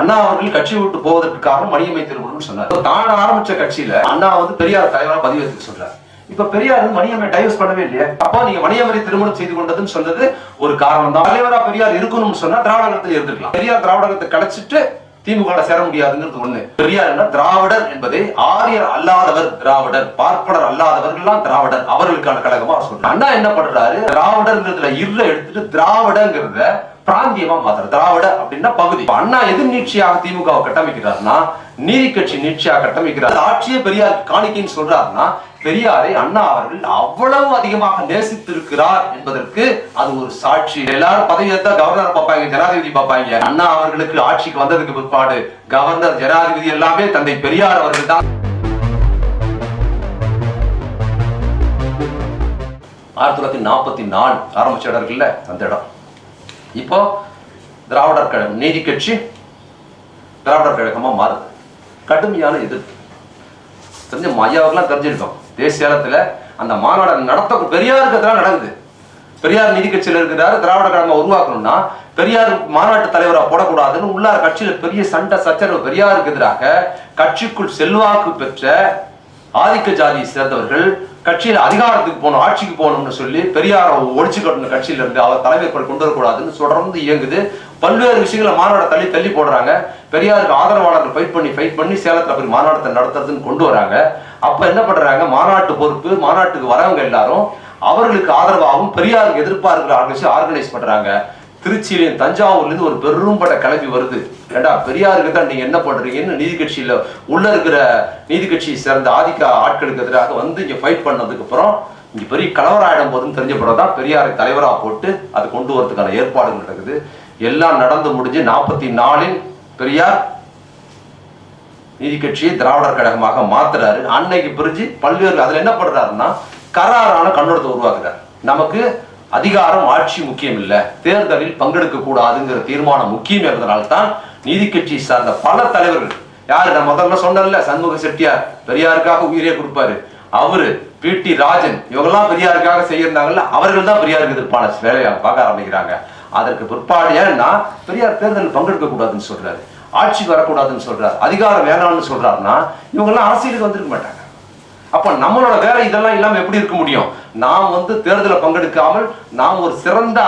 அண்ணா அவர்கள் கட்சி விட்டு போவதற்கு காரணம் மணியம்மை திருமணம் சொன்னார். தான் ஆரம்பிச்ச கட்சியில அண்ணா வந்து பெரியார் தலைவரா பதிவேற்றுக்கு சொல்றாரு. இப்ப பெரியார் மணியம்மை டைவர்ஸ் பண்ணவே இல்லையா? அப்போ நீங்க மணியம்மரை திருமணம் செய்து கொண்டதுன்னு சொன்னது ஒரு காரணம் தான். தலைவரா பெரியார் இருக்கணும்னு சொன்னா திராவிடத்தில் இருந்துக்கலாம் பெரியார் திராவிடத்தை கலைச்சிட்டு திமுக சேர முடியாதுங்கிறது ஒண்ணு. பெரியார் என்ன? திராவிடர் என்பதை ஆரியர் அல்லாதவர் திராவிடர் பார்ப்பனர் அல்லாதவர்கள்லாம் திராவிடர். அவர்களுக்கான கழகமா அவர் சொல்றாரு. அண்ணா என்ன பண்றாரு? திராவிடர்ங்கிறதுல இருள எடுத்துட்டு திராவிடங்கிறத பிராந்தியமா மாத்துறாரு திராவிட அப்படின்னா பகுதி. அண்ணா எதிர் நீட்சியாக திமுக கட்டமைக்கிறார்னா நீதி கட்சி நீட்சியாக கட்டமைக்கிறார். ஆட்சியே பெரியார் காணிக்கைன்னு சொல்றாருன்னா பெரியாரை அண்ணா அவர்கள் அவ்வளவு அதிகமாக நேசித்திருக்கிறார் என்பதற்கு அது ஒரு சாட்சி. எல்லாரும் பதவி எடுத்தா கவர்னர் பார்ப்பாங்க ஜனாதிபதி பார்ப்பாங்க. அண்ணா அவர்களுக்கு ஆட்சிக்கு வந்ததுக்கு பிற்பாடு கவர்னர் ஜனாதிபதி எல்லாமே தந்தை பெரியார் அவர்கள் தான். ஆயிரத்தி தொள்ளாயிரத்தி நாற்பத்தி நாலு ஆரம்பிச்ச இடம் இருக்குல்ல அந்த இடம். இப்போ திராவிடர் கழகம் நீதி கட்சி திராவிடர் கழகமாக மாறுது. கடுமையான எதிர்ப்பு தெரிஞ்ச ஐயாவுக்குலாம் தெரிஞ்சிருக்கோம். தேசியாலத்துல அந்த மாநாடு நடத்த பெரியாருக்கு இருக்கிறதுலாம் நடக்குது. பெரியார் நீதி கட்சியில் இருக்கிறாரு திராவிட கழகம் உருவாக்கணும்னா பெரியார் மாநாட்டு தலைவராக போடக்கூடாதுன்னு உள்ளார் கட்சியில் பெரிய சண்டை சச்சரவு பெரியாருக்கு எதிராக கட்சிக்குள் செல்வாக்கு பெற்ற ஆதிக்க ஜாதியை சேர்ந்தவர்கள் கட்சியில் அதிகாரத்துக்கு போகணும் ஆட்சிக்கு போகணும்னு சொல்லி பெரியாரை ஒழிச்சு கட்டணும் கட்சியில இருந்து. அவர் தலைவர் கொண்டு வரக்கூடாதுன்னு தொடர்ந்து இயங்குது. பல்வேறு விஷயங்களை மாநாட தள்ளி தள்ளி போடுறாங்க. பெரியாருக்கு ஆதரவாளர்கள் ஃபைட் பண்ணி ஃபைட் பண்ணி சேலத்தில் போய் மாநாட்டத்தை நடத்துறதுன்னு கொண்டு வராங்க. அப்போ என்ன பண்ணுறாங்க மாநாட்டு பொறுப்பு மாநாட்டுக்கு வரவங்க எல்லாரும் அவர்களுக்கு ஆதரவாகவும் பெரியாருக்கு எதிர்ப்பாக இருக்கிற ஆர்கனைஸ் ஆர்கனைஸ் திருச்சியிலையும் தஞ்சாவூர்லேருந்து ஒரு பெரும்பட கிளம்பி வருது. ஏண்டா பெரியாருக்கு தான் நீங்க என்ன பண்றீங்கன்னு நீதி கட்சியில உள்ள இருக்கிற நீதி கட்சியை சேர்ந்த ஆதிக்க ஆட்களுக்கு எதிராக வந்து இங்க ஃபைட் பண்ணதுக்கு அப்புறம் இங்க பெரிய கலவராயிடம் போதுன்னு தெரிஞ்ச பிறகு தான் பெரியாரை தலைவரா போட்டு அதை கொண்டு வரதுக்கான ஏற்பாடுகள் நடக்குது. எல்லாம் நடந்து முடிஞ்சு நாற்பத்தி நாலில் பெரியார் நீதி கட்சியை திராவிடர் கழகமாக மாத்துறாரு. அன்னைக்கு பிரிஞ்சு பல்வேறு அதுல என்ன பண்றாருன்னா கராரான கண்ணோடத்தை உருவாக்குறார். நமக்கு அதிகாரம் ஆட்சி முக்கியம் இல்லை. தேர்தலில் பங்கெடுக்க கூடாதுங்கிற தீர்மானம் முக்கியம் இருந்தனால தான் நீதி கட்சி சார்ந்த பல தலைவர்கள். யார்? நான் முதல்ல சொன்னல சண்முக செட்டியார். பெரியாருக்காக உயிரே கொடுப்பாரு. அவரு பி. டி. ராஜன். இவங்கெல்லாம் பெரியாருக்காக செய்யிருந்தாங்கல்ல அவர்கள் தான் பெரியாருக்கு எதிர்ப்பான வேலையை பார்க்க ஆரம்பிக்கிறாங்க. அதற்கு பிற்பாடு ஏன்னா பெரியார் தேர்தலில் பங்கெடுக்க கூடாதுன்னு சொல்றாரு. ஆட்சி வரக்கூடாதுன்னு சொல்றாரு. அதிகாரம் வேணாம்னு சொல்றாருன்னா இவங்கெல்லாம் அரசியலுக்கு வந்திருக்க மாட்டாங்க. அப்ப நம்மளோட வேலை இதெல்லாம் இல்லாம எப்படி இருக்க முடியும்? நாம் வந்து தேர்தலில் பங்கெடுக்காமல் நாம் ஒரு சிறந்த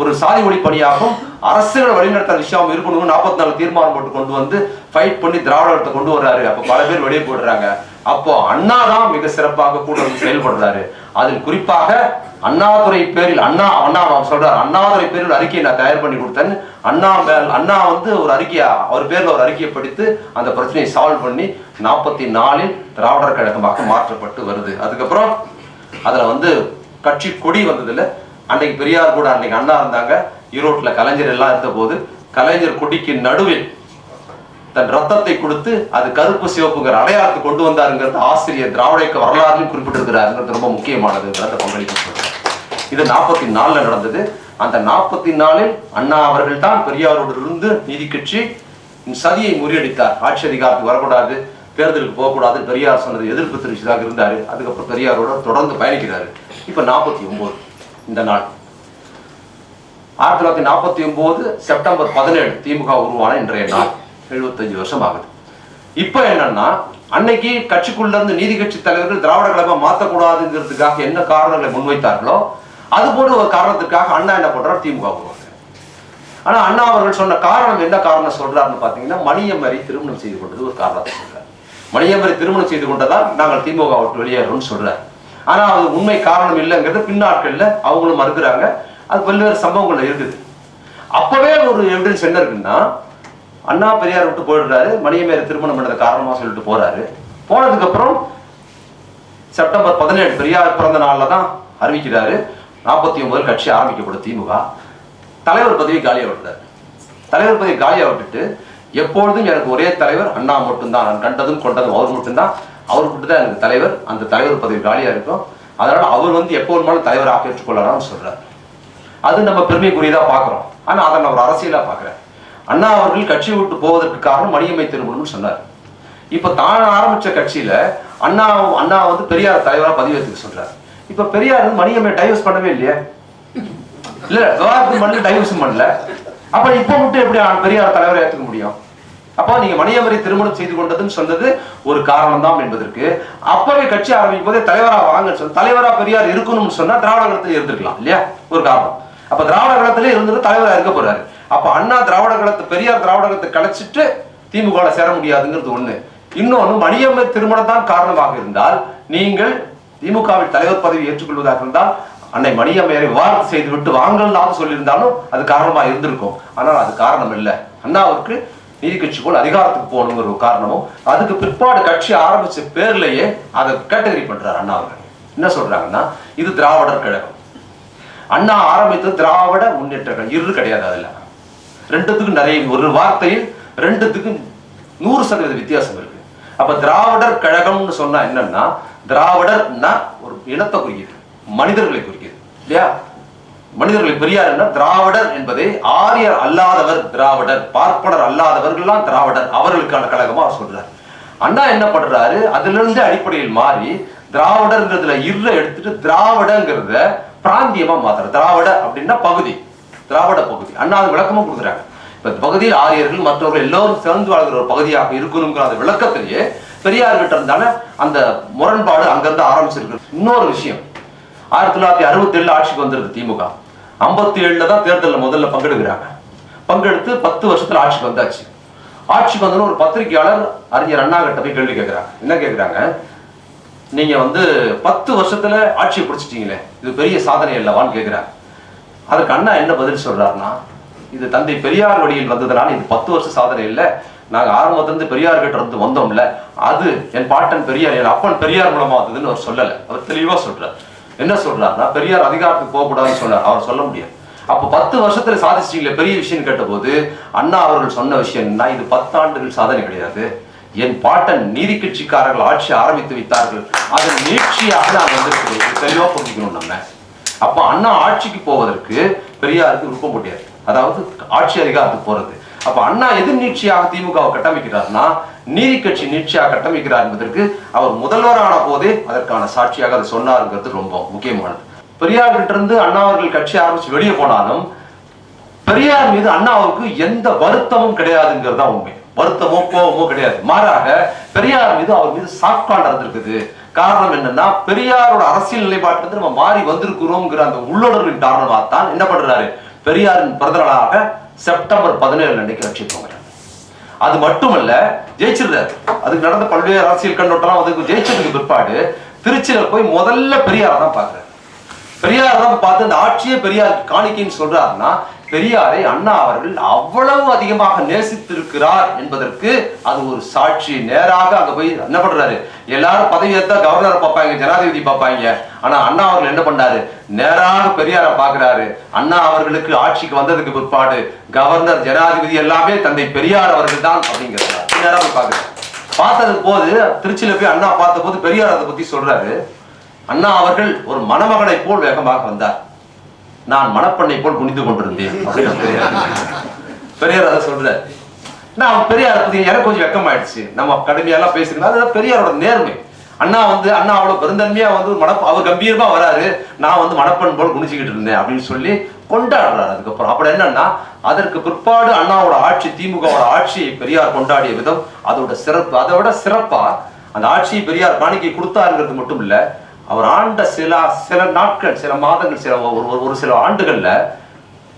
ஒரு சாதி ஒழிப்பணியாகவும் அரசுகளை வழிநடத்த விஷயம் இருக்கணும்னு நாற்பத்தி நாலு தீர்மானம் போட்டு கொண்டு வந்து ஃபைட் பண்ணி திராவிடத்தை கொண்டு வர்றாரு. அப்ப பல பேர் வெளியே போடுறாங்க அப்போ அண்ணா தான் மிக சிறப்பாக கூட வந்து செயல்படுறாரு. அதில் குறிப்பாக அண்ணாதுரை பேரில் அண்ணா அண்ணா அவர் சொல்றாரு. அண்ணாதுரை பேரில் அறிக்கையை நான் தயார் பண்ணி கொடுத்தேன். அண்ணா மேல் அண்ணா வந்து ஒரு அறிக்கையா அவர் பேர்ல ஒரு அறிக்கையை படித்து அந்த பிரச்சனையை சால்வ் பண்ணி நாற்பத்தி நாலில் திராவிடர் கழகமாக மாற்றப்பட்டு வருது. அதுக்கப்புறம் அதுல வந்து கட்சி கொடி வந்ததுல அன்னைக்கு பெரியார் கூட அன்னைக்கு அண்ணா இருந்தாங்க. ஈரோட்ல கலைஞர் எல்லாம் இருந்த போது கலைஞர் கொடிக்கு நடுவில் தன் ரத்தத்தை கொடுத்து அது கருப்பு சிவப்புங்கிற அடையாளத்தை கொண்டு வந்தாருங்கிறது ஆசிரியர் திராவிட இயக்க வரலாறுலையும் குறிப்பிட்டிருக்கிறாருங்கிறது ரொம்ப முக்கியமானதுங்கிறத பங்களிக்க இது நாற்பத்தி நாலில் நடந்தது. அந்த நாற்பத்தி நாலில் அண்ணா அவர்கள் தான் பெரியாரோடு இருந்து நீதி கட்சி சதியை முறியடித்தார். ஆட்சி அதிகாரத்துக்கு வரக்கூடாது தேர்தலுக்கு போகக்கூடாது பெரியார் சொன்னது எதிர்ப்பு தெரிவிச்சதாக இருந்தாரு. அதுக்கப்புறம் பெரியாரோட தொடர்ந்து பயணிக்கிறாரு. இப்ப நாற்பத்தி ஒம்பது. இந்த நாள். ஆயிரத்தி தொள்ளாயிரத்தி நாற்பத்தி ஒன்பது செப்டம்பர் பதினேழு திமுக உருவான இன்றைய நாள். எழுபத்தஞ்சு வருஷம் ஆகுது இப்போ என்னன்னா அன்னைக்கு கட்சிக்குள்ள இருந்து நீதி கட்சி தலைவர்கள் திராவிட கழகம் மாற்றக்கூடாதுங்கிறதுக்காக என்ன காரணங்களை முன்வைத்தார்களோ அது போல ஒரு காரணத்துக்காக அண்ணா என்ன பண்றார்? திமுக உருவாங்க ஆனா அண்ணா அவர்கள் சொன்ன காரணம் என்ன காரணம் சொல்றாருன்னு பாத்தீங்கன்னா மணியமரி திருமணம் செய்து கொண்டது ஒரு காரணத்தை சொல்றாரு. மணியமரி திருமணம் செய்து கொண்டதால் நாங்கள் திமுக விட்டு வெளியேறோம்னு சொல்றாரு. ஆனா அது உண்மை காரணம் இல்லைங்கிறது பின்னாட்களில் அவங்களும் மறுக்கிறாங்க. அது பல்வேறு சம்பவங்கள்ல இருக்குது. அப்பவே ஒரு எவிடன்ஸ் என்ன இருக்குன்னா அண்ணா பெரியார் விட்டு போயிடுறாரு மணியமேரை திருமணம் பண்ணது காரணமா சொல்லிட்டு போறாரு. போனதுக்கு அப்புறம் செப்டம்பர் பதினேழு பெரியார் பிறந்த நாளில் தான் அறிவிக்கிறாரு. நாற்பத்தி ஒன்பது கட்சி ஆரம்பிக்கப்படும் திமுக. தலைவர் பதவி காலியா விட்டுறாரு தலைவர் பதவி காலியா விட்டுட்டு எப்பொழுதும் எனக்கு ஒரே தலைவர் அண்ணா மட்டும்தான். நான் கண்டதும் கொண்டதும் அவர் மட்டும்தான். அவர் மட்டும் தான் எனக்கு தலைவர் அந்த தலைவர் பதவி காலியாக இருக்கும் அதனால் அவர் வந்து எப்போ வேணுமாலும் தலைவராக ஏற்றுக்கொள்ளலாம்னு சொல்கிறார் அது நம்ம பெருமைக்குரியதாக பார்க்குறோம். ஆனால் அதை நான் ஒரு அரசியலாக பார்க்குறேன். அண்ணா அவர்கள் கட்சி விட்டு போவதற்கு காரணம் மணியம்மை திருமணம்னு சொன்னார். இப்போ தான் ஆரம்பித்த கட்சியில் அண்ணா அண்ணா வந்து பெரியார் தலைவராக பதிவேற்றுக்கு சொல்கிறார் இப்போ பெரியார் வந்து மணியம்மை டைவர்ஸ் பண்ணவே இல்லையே. இல்லை விவாதத்துக்கு பண்ணல டைவர்ஸும் பண்ணல. அப்போ இப்போ மட்டும் எப்படி பெரியார் தலைவரை ஏற்றுக்க முடியும்? அப்போ நீங்க மணியமரை திருமணம் செய்து கொண்டதுன்னு சொன்னது ஒரு காரணம் தான் என்பதற்கு. அப்பவே கட்சி ஆரம்பிக்கும் போதே தலைவரா வாங்க தலைவரா பெரியார் இருக்கணும்னு சொன்னா திராவிட கழகத்தில் இருந்திருக்கலாம் இல்லையா? ஒரு காரணம். அப்ப திராவிட கழகத்திலே இருந்துட்டு தலைவரா இருக்க போறாரு. அப்ப அண்ணா திராவிட கழகத்தை பெரியார் திராவிட கழகத்தை கலைச்சிட்டு திமுக சேர முடியாதுங்கிறது ஒண்ணு. இன்னொன்னு மணியம்மை திருமணம் தான் காரணமாக இருந்தால் நீங்கள் திமுகவில் தலைவர் பதவி ஏற்றுக்கொள்வதாக இருந்தால் அன்னை மணியம்மையரை விவாதம் செய்து விட்டு வாங்கலாம்னு சொல்லியிருந்தாலும் அது காரணமா இருந்திருக்கும். ஆனால் அது காரணம் இல்லை அண்ணாவுக்கு நீதி கட்சி போல் அதிகாரத்துக்கு போகணுங்கிற ஒரு காரணமும் அதுக்கு பிற்பாடு கட்சி ஆரம்பிச்ச பேர்லயே அதை கேட்டகரி பண்றாரு அண்ணா அவர்கள். என்ன சொல்றாங்கன்னா இது திராவிடர் கழகம். அண்ணா ஆரம்பித்தது திராவிட முன்னேற்ற கழகம் இரு கிடையாது அதுல. ரெண்டுத்துக்கும் நிறைய ஒரு வார்த்தையில் ரெண்டுத்துக்கும் நூறு சதவீத வித்தியாசம் இருக்கு. அப்ப திராவிடர் கழகம்னு சொன்னா என்னன்னா திராவிடர்னா ஒரு இனத்தை குறிக்கிறது மனிதர்களை குறிக்கிறது இல்லையா? மனிதர்களை பெரியார் என்ன? திராவிடர் என்பதை ஆரியர் அல்லாதவர் திராவிடர் பார்ப்பனர் அல்லாதவர்கள்லாம் திராவிடர். அவர்களுக்கான கழகமா அவர் சொல்றார். அண்ணா என்ன பண்றாரு? அதிலிருந்து அடிப்படையில் மாறி திராவிடர்ங்கிறதுல இருற எடுத்துட்டு திராவிடங்கிறத பிராந்தியமா மாத்துறாரு. திராவிட அப்படின்னா பகுதி. திராவிட பகுதி. அண்ணா அது விளக்கமும் கொடுக்குறாங்க. இப்ப பகுதியில் ஆரியர்கள் மற்றவர்கள் எல்லோரும் சேர்ந்து வாழ்கிற ஒரு பகுதியாக இருக்கணுங்கிற அந்த விளக்கத்திலேயே பெரியார் கிட்ட அந்த முரண்பாடு அங்கிருந்து ஆரம்பிச்சிருக்கு இன்னொரு விஷயம். ஆயிரத்தி தொள்ளாயிரத்தி அறுபத்தி ஏழு ஆட்சிக்கு வந்திருக்கு திமுக. ஐம்பத்தி ஏழுல தான் தேர்தலில் முதல்ல பங்கெடுக்கிறாங்க. பங்கெடுத்து பத்து வருஷத்துல ஆட்சிக்கு வந்தாச்சு. ஆட்சிக்கு வந்தோன்னு ஒரு பத்திரிகையாளர் அறிஞர் அண்ணா கிட்ட போய் கேள்வி கேட்கிறாங்க என்ன கேட்குறாங்க நீங்க வந்து பத்து வருஷத்துல ஆட்சியை பிடிச்சிட்டீங்களே இது பெரிய சாதனை இல்லவான்னு கேட்கிறாங்க அதுக்கு அண்ணா என்ன பதில் சொல்றாருன்னா இது தந்தை பெரியார் வழியில் வந்ததுனால இது பத்து வருஷ சாதனை இல்லை. நாங்கள் ஆரம்பத்திலிருந்து பெரியார் கிட்ட இருந்து வந்தோம்ல அது என் பாட்டன் பெரியார் என் அப்பன் பெரியார் மூலமா வந்ததுன்னு அவர் சொல்லலை. அவர் தெளிவாக சொல்றாரு. என்ன சொல்றாருன்னா பெரியார் அதிகாரத்துக்கு போகக்கூடாதுன்னு சொன்னார். அவர் சொல்ல முடியாது. அப்போ பத்து வருஷத்துல சாதிச்சிட்டீங்களே பெரிய விஷயம் கேட்டபோது அண்ணா அவர்கள் சொன்ன விஷயம் என்ன? இது பத்தாண்டுகள் சாதனை கிடையாது. என் பாட்டன் நீதி கட்சிக்காரர்கள் ஆட்சி ஆரம்பித்து வைத்தார்கள் அதன் நீட்சியாக நான் வந்திருக்கிறேன். தெளிவாக புரிஞ்சுக்கணும் நம்ம. அப்போ அண்ணா ஆட்சிக்கு போவதற்கு பெரியாருக்கு விருப்பம் முடியாது அதாவது ஆட்சி அதிகாரத்துக்கு போறது. அப்ப அண்ணா எதிர்நீட்சியாக நீட்சியாக திமுகவை கட்டமைக்கிறார்னா நீதி கட்சி நீட்சியாக கட்டமைக்கிறார் என்பதற்கு அவர் முதல்வரான போதே அதற்கான சாட்சியாக அதை சொன்னாருங்கிறது ரொம்ப முக்கியமானது. பெரியார்கிட்ட இருந்து அண்ணா அவர்கள் கட்சி ஆரம்பிச்சு வெளியே போனாலும் பெரியார் மீது அண்ணாவுக்கு எந்த வருத்தமும் கிடையாதுங்கிறது தான் உண்மை. வருத்தமோ கோபமோ கிடையாது. மாறாக பெரியார் மீது அவர் மீது சாப்காண்ட் இருந்திருக்குது காரணம் என்னன்னா பெரியாரோட அரசியல் நிலைப்பாட்டிலிருந்து நம்ம மாறி வந்திருக்கிறோங்கிற அந்த உள்ளுணர்வின் காரணமாக தான் என்ன பண்றாரு? பெரியாரின் பிறந்தநாளாக செப்டம்பர் பதினேழு அன்னைக்கு கட்சி அது மட்டுமல்ல ஜெயிச்சிருந்தாரு. அதுக்கு நடந்த பல்வேறு அரசியல் கண்ணோட்டம் அதுக்கு ஜெயிச்சதுக்கு பிற்பாடு திருச்சியில போய் முதல்ல பெரியாரை தான் பார்க்குறாரு. பெரியார் தான் பார்த்து அந்த ஆட்சியே பெரியார் காணிக்கைன்னு சொல்றாருன்னா பெரியாரை அண்ணா அவர்கள் அவ்வளவு அதிகமாக நேசித்திருக்கிறார் என்பதற்கு அது ஒரு சாட்சி. நேராக அங்க போய் என்ன பண்றாரு? எல்லாரும் பதவி ஏற்றா கவர்னரை பார்ப்பாங்க ஜனாதிபதி பார்ப்பாங்க. ஆனா அண்ணா அவர்கள் என்ன பண்ணாரு? நேராக பெரியாரை பாக்குறாரு அண்ணா அவர்களுக்கு ஆட்சிக்கு வந்ததுக்கு பிற்பாடு கவர்னர் ஜனாதிபதி எல்லாமே தந்தை பெரியார் அவர்கள் தான் அப்படிங்கிறார் நேராக பாக்குறாரு பார்த்தது போது திருச்சியில போய் அண்ணா பார்த்த போது பெரியார் அதை பத்தி சொல்றாரு. அண்ணா அவர்கள் ஒரு மணமகனை போல் வேகமாக வந்தார். நான் மணப்பெண்ணை போல் குனிந்து கொண்டிருந்தேன். பெரியார் அதை சொல்ற நான் பெரியார் பத்தி எனக்கு கொஞ்சம் வெக்கமாயிடுச்சு நம்ம கடுமையெல்லாம் பேசிருந்தா அது பெரியாரோட நேர்மை. அண்ணா வந்து அண்ணா அவ்வளவு பெருந்தன்மையா வந்து மன அவர் கம்பீரமா வராரு. நான் வந்து மணப்பெண் போல் குனிச்சுக்கிட்டு இருந்தேன் அப்படின்னு சொல்லி கொண்டாடுறாரு அதுக்கப்புறம். அப்புறம் என்னன்னா அதற்கு பிற்பாடு அண்ணாவோட ஆட்சி திமுகவோட ஆட்சியை பெரியார் கொண்டாடிய விதம் அதோட சிறப்பு. அதை விட சிறப்பா அந்த ஆட்சியை பெரியார் காணிக்கை கொடுத்தாருங்கிறது மட்டும் இல்லை அவர் ஆண்ட சில சில நாட்கள் சில மாதங்கள் சில ஒரு ஒரு- ஒரு சில ஆண்டுகள்ல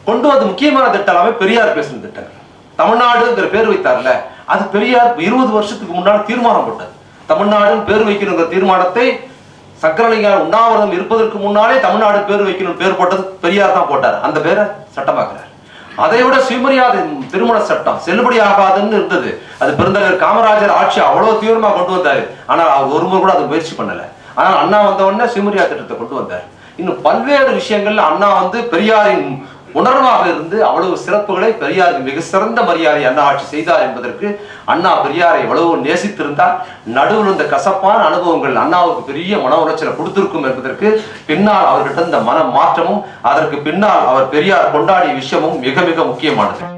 கொண்டு வந்த முக்கியமான திட்டம் எல்லாமே பெரியார் பேசின திட்டங்கள் தமிழ்நாடுங்கிற பேர் வைத்தார்ல அது பெரியார் இருபது வருஷத்துக்கு முன்னால் தீர்மானம் போட்டது. தமிழ்நாடுன்னு பேர் வைக்கணுங்கிற தீர்மானத்தை சக்கரலிங்க உண்ணாவிரதம் இருப்பதற்கு முன்னாலே தமிழ்நாடு பேர் வைக்கணும் பேர் போட்டது பெரியார் தான் போட்டார். அந்த பேரை சட்டமாக்குறார். அதை விட சுயமரியாதை திருமண சட்டம் செல்லுபடி ஆகாதுன்னு இருந்தது. அது பெருந்தலைவர் காமராஜர் ஆட்சி அவ்வளவு தீவிரமா கொண்டு வந்தாரு. ஆனால் அவர் ஒருமுறை கூட அதை முயற்சி பண்ணலை. ஆனால் அண்ணா வந்தவுடனே உடனே சுயமரியாதை திட்டத்தை கொண்டு வந்தார். இன்னும் பல்வேறு விஷயங்கள்ல அண்ணா வந்து பெரியாரின் உணர்வாக இருந்து அவ்வளவு சிறப்புகளை பெரியாருக்கு மிக சிறந்த மரியாதை அண்ணா ஆட்சி செய்தார் என்பதற்கு அண்ணா பெரியாரை எவ்வளவு நேசித்திருந்தார். நடுவில் இந்த கசப்பான அனுபவங்கள் அண்ணாவுக்கு பெரிய மன உளைச்சலை கொடுத்திருக்கும் என்பதற்கு பின்னால் அவர்கிட்ட இந்த மன மாற்றமும் அதற்கு பின்னால் அவர் பெரியார் கொண்டாடிய விஷயமும் மிக மிக முக்கியமானது.